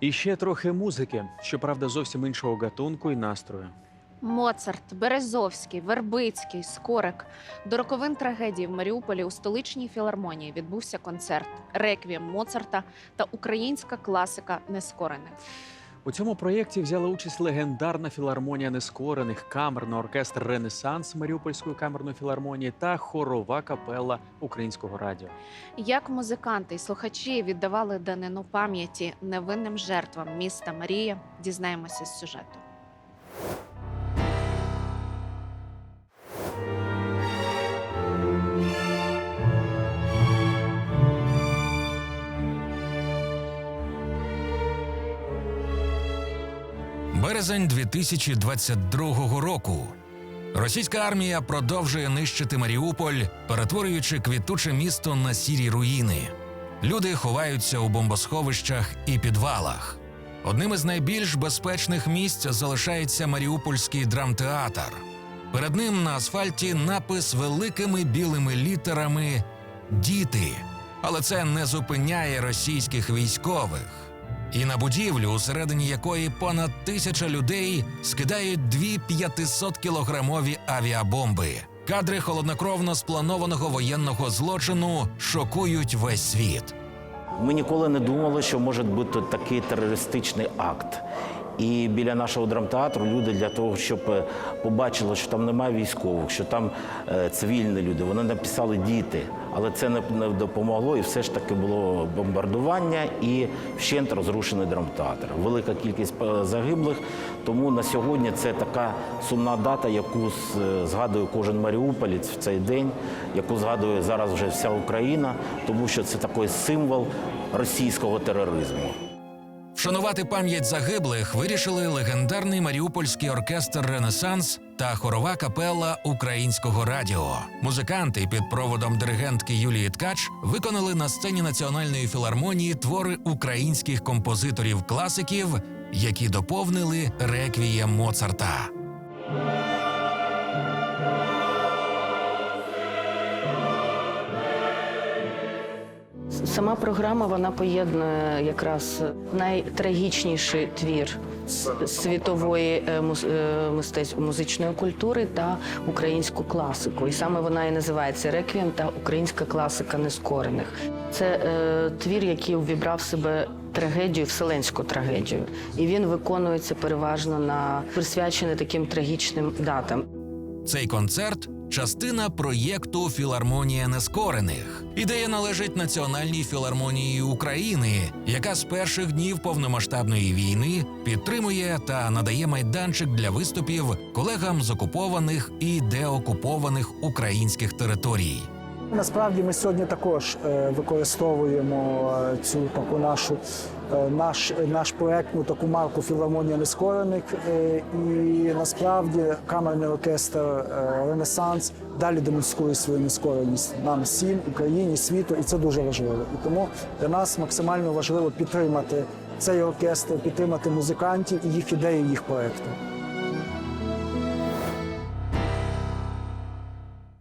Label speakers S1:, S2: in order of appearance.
S1: І ще трохи музики, щоправда, зовсім іншого гатунку і настрою.
S2: Моцарт, Березовський, Вербицький, Скорик. До роковин трагедії в Маріуполі у столичній філармонії відбувся концерт Реквієм Моцарта та українська класика Нескорених.
S1: У цьому проєкті взяла участь легендарна філармонія нескорених, камерний оркестр Ренесанс Маріупольської камерної філармонії та хорова капела українського радіо.
S2: Як музиканти і слухачі віддавали данину пам'яті невинним жертвам міста Марія, дізнаємося з сюжету.
S3: Березень 2022 року. Російська армія продовжує нищити Маріуполь, перетворюючи квітуче місто на сірі руїни. Люди ховаються у бомбосховищах і підвалах. Одним із найбільш безпечних місць залишається Маріупольський драмтеатр. Перед ним на асфальті напис великими білими літерами Діти. Але це не зупиняє російських військових. І на будівлю, усередині якої понад тисяча людей скидають дві 500-кілограмові авіабомби. Кадри холоднокровно спланованого воєнного злочину шокують весь світ.
S4: Ми ніколи не думали, що може бути такий терористичний акт. І біля нашого драмтеатру люди для того, щоб е, побачили, що там немає військових, що там е, цивільні люди, вони написали діти, але це не, допомогло, і все ж таки було бомбардування і вщент розрушений драмтеатр. Велика кількість е, загиблих. Тому на сьогодні це така сумна дата, яку згадує кожен маріуполець в цей день, яку згадує зараз вже вся Україна, тому що це такий символ російського тероризму.
S3: Вшанувати пам'ять загиблих вирішили легендарний маріупольський оркестр Ренесанс та хорова капела українського радіо. Музиканти під проводом диригентки Юлії Ткач виконали на сцені національної філармонії твори українських композиторів-класиків, які доповнили реквієм Моцарта.
S5: Сама програма вона поєднує якраз найтрагічніший твір світової е, е, мистець- музичної культури та українську класику. І саме вона і називається Реквієм та українська класика нескорених. Це е, твір, який увібрав себе трагедію, вселенську трагедію, і він виконується переважно на присвячений таким трагічним датам.
S3: Цей концерт частина проєкту Філармонія нескорених. Ідея належить Національній філармонії України, яка з перших днів повномасштабної війни підтримує та надає майданчик для виступів колегам з окупованих і деокупованих українських територій.
S6: Насправді ми сьогодні також е, використовуємо е, цю таку нашу е, наш, наш проектну таку марку філармонія нескорених. І насправді камерний оркестр Ренесанс далі демонструє свою нескореність нам всім, Україні, світу, і це дуже важливо. І тому для нас максимально важливо підтримати цей оркестр, підтримати музикантів і їх ідеї, їх проекти.